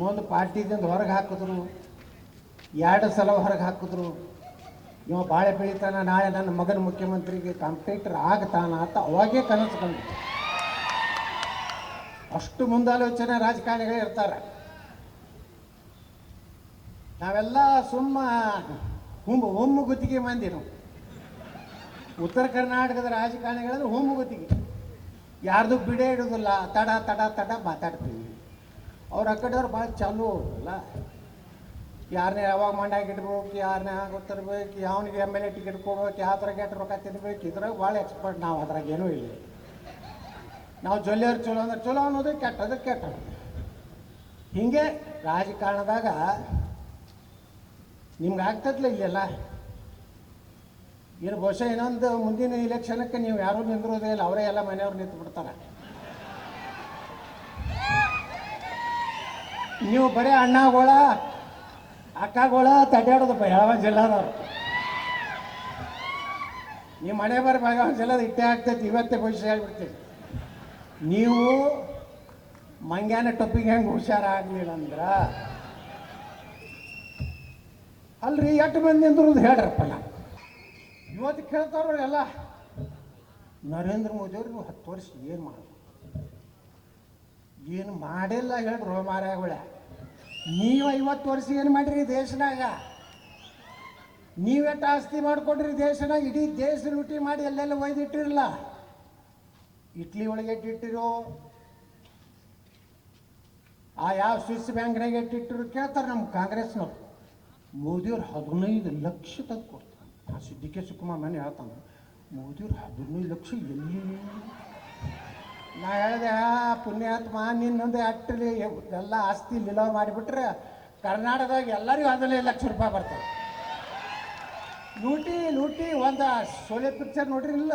ಮುಂದೆ ಪಾರ್ಟಿದಿಂದ ಹೊರಗೆ ಹಾಕಿದ್ರು. ಎರಡು ಸಲ ಹೊರಗೆ ಹಾಕಿದ್ರು. ಇವ ಬಾಳೆ ಬೆಳಿತಾನ, ನಾಳೆ ನನ್ನ ಮಗನ ಮುಖ್ಯಮಂತ್ರಿಗೆ ಕಾಂಪಿಟೇಟರ್ ಆಗ್ತಾನ ಅಂತ ಅವಾಗೇ ಕನಸು ಕಂಡು ಅಷ್ಟು ಮುಂದಾಲೋಚನೆ ರಾಜಕಾರಣಿಗಳೇ ಇರ್ತಾರೆ. ನಾವೆಲ್ಲ ಸುಮ್ಮ ಹುಮ್ಮು ಹುಮ್ಮು ಗುತ್ತಿಗೆ ಮಂದಿ ನಾವು. ಉತ್ತರ ಕರ್ನಾಟಕದ ರಾಜಕಾರಣಿಗಳಂದ್ರೆ ಹುಮ್ಮು ಗುತ್ತಿಗೆ ಯಾರ್ದು ಬಿಡೇ ಇಡೋದಿಲ್ಲ, ತಡ ತಡ ತಡ ಮಾತಾಡ್ತೀವಿ. ಅವ್ರ ಆ ಕಡೆಯವ್ರು ಭಾಳ ಚಾಲು ಅಲ್ಲ? ಯಾರನ್ನೇ ಯಾವಾಗ ಮಂಡ್ಯಾಗ ಇಡ್ಬೇಕು ಯಾರನ್ನೇ ಗೊತ್ತಿರ್ಬೇಕು ಯಾವನಿಗೆ ಎಂ ಎಲ್ ಎ ಟಿಕೆಟ್ ಕೊಡ್ಬೇಕು, ಯಾವ ಥರ ಗೆಟ್ ರೊಕ್ಕ ತಿನ್ಬೇಕು, ಇದ್ರಾಗ ಭಾಳ ಎಕ್ಸ್ಪರ್ಟ್ ನಾವು ಅದ್ರಾಗ ಏನೂ ಇಲ್ಲ. ನಾವು ಜೊಲ್ಲೆಯವ್ರು ಚಲೋ ಅಂದ್ರೆ ಚಲೋ ಅನ್ನೋದು ಕೆಟ್ಟದು ಕೆಟ್ಟ. ಹಿಂಗೆ ರಾಜಕಾರಣದಾಗ ನಿಮ್ಗೆ ಆಗ್ತದಲ್ಲ ಇಲ್ಲೆಲ್ಲ? ಏನು ಬಹುಶಃ ಇನ್ನೊಂದು ಮುಂದಿನ ಇಲೆಕ್ಷನ್ಕ್ಕೆ ನೀವು ಯಾರೂ ನಿಂದಿರೋದೇ ಇಲ್ಲ, ಅವರೇ ಎಲ್ಲ ಮನೆಯವ್ರು ನಿಂತು ಬಿಡ್ತಾರೆ ನೀವು ಬರೀ ಅಣ್ಣಗಳ, ಅಕ್ಕಗಳ ತಡ್ಯಾಡೋದಪ್ಪ ಯಾವಾಗ ಜಿಲ್ಲಾದವ್ರು. ನೀವು ಮನೆ ಬರ ಬೆಳಗಾವಿ ಜಿಲ್ಲಾದ ಇಟ್ಟೇ ಆಗ್ತೈತಿ, ಇವತ್ತೇ ಭವಿಷ್ಯ ಆಗ್ಬಿಡ್ತೀವಿ ನೀವು ಮಂಗ್ಯಾನ ಟೊಪ್ಪಿಗೆ ಹೆಂಗೆ ಹುಷಾರಾಗಲಿಲ್ಲ ಅಂದ್ರೆ, ಅಲ್ರಿ ಎಷ್ಟು ಮಂದಿ ಅಂದ್ರೆ ಹೇಳ್ರಪ್ಪ ಇವತ್ತು ಕೇಳ್ತಾವ್ರು ಎಲ್ಲ, ನರೇಂದ್ರ ಮೋದಿಯವ್ರಿಗೆ ಹತ್ತು ವರ್ಷ ಏನು ಮಾಡ ಏನು ಮಾಡಿಲ್ಲ ಹೇಳಿ ಮಾರಾಯಗಳ. ನೀವು ಐವತ್ತು ವರ್ಷ ಏನು ಮಾಡಿರಿ ದೇಶನಾಗ? ನೀವೆಟ್ಟು ಆಸ್ತಿ ಮಾಡ್ಕೊಡ್ರಿ ದೇಶನಾಗ? ಇಡೀ ದೇಶ ಲೂಟಿ ಮಾಡಿ ಎಲ್ಲೆಲ್ಲ ಒಯ್ದಿಟ್ಟಿರಲ್ಲ? ಇಟ್ಲಿ ಒಳಗೆ ಇಟ್ಟಿಟ್ಟಿರೋ ಆ ಯಾವ ಸ್ವಿಸ್ ಬ್ಯಾಂಕ್ನಾಗ ಇಟ್ಟಿಟ್ಟಿರು ಕೇಳ್ತಾರೆ ನಮ್ಮ ಕಾಂಗ್ರೆಸ್ನವ್ರು. ಮೋದಿಯವ್ರು ಹದಿನೈದು ಲಕ್ಷ ತಂದು ಕೊಡ್ತಾರೆ ಆ ಸಿದ್ದಿಕೆ ಸುಕುಮಾರ್ ಮನೆ ಹೇಳ್ತಾನೆ, ಮೋದಿಯವ್ರು ಹದಿನೈದು ಲಕ್ಷ ಎಲ್ಲಿ? ನಾ ಹೇಳಿದೆ ಪುಣ್ಯಾತ್ಮ, ನಿನ್ನೊಂದು ಅಟ್ಟಲಿ ಎಲ್ಲ ಆಸ್ತಿ ನಿಲವ ಮಾಡಿಬಿಟ್ರೆ ಕರ್ನಾಟಕದಾಗ ಎಲ್ಲರಿಗೂ ಹದಿನೈದು ಲಕ್ಷ ರೂಪಾಯಿ ಬರ್ತಾರೆ ಲೂಟಿ ಲೂಟಿ, ಒಂದು ಸೋಲೆ ಪಿಕ್ಚರ್ ನೋಡ್ರಿ ಇಲ್ಲ.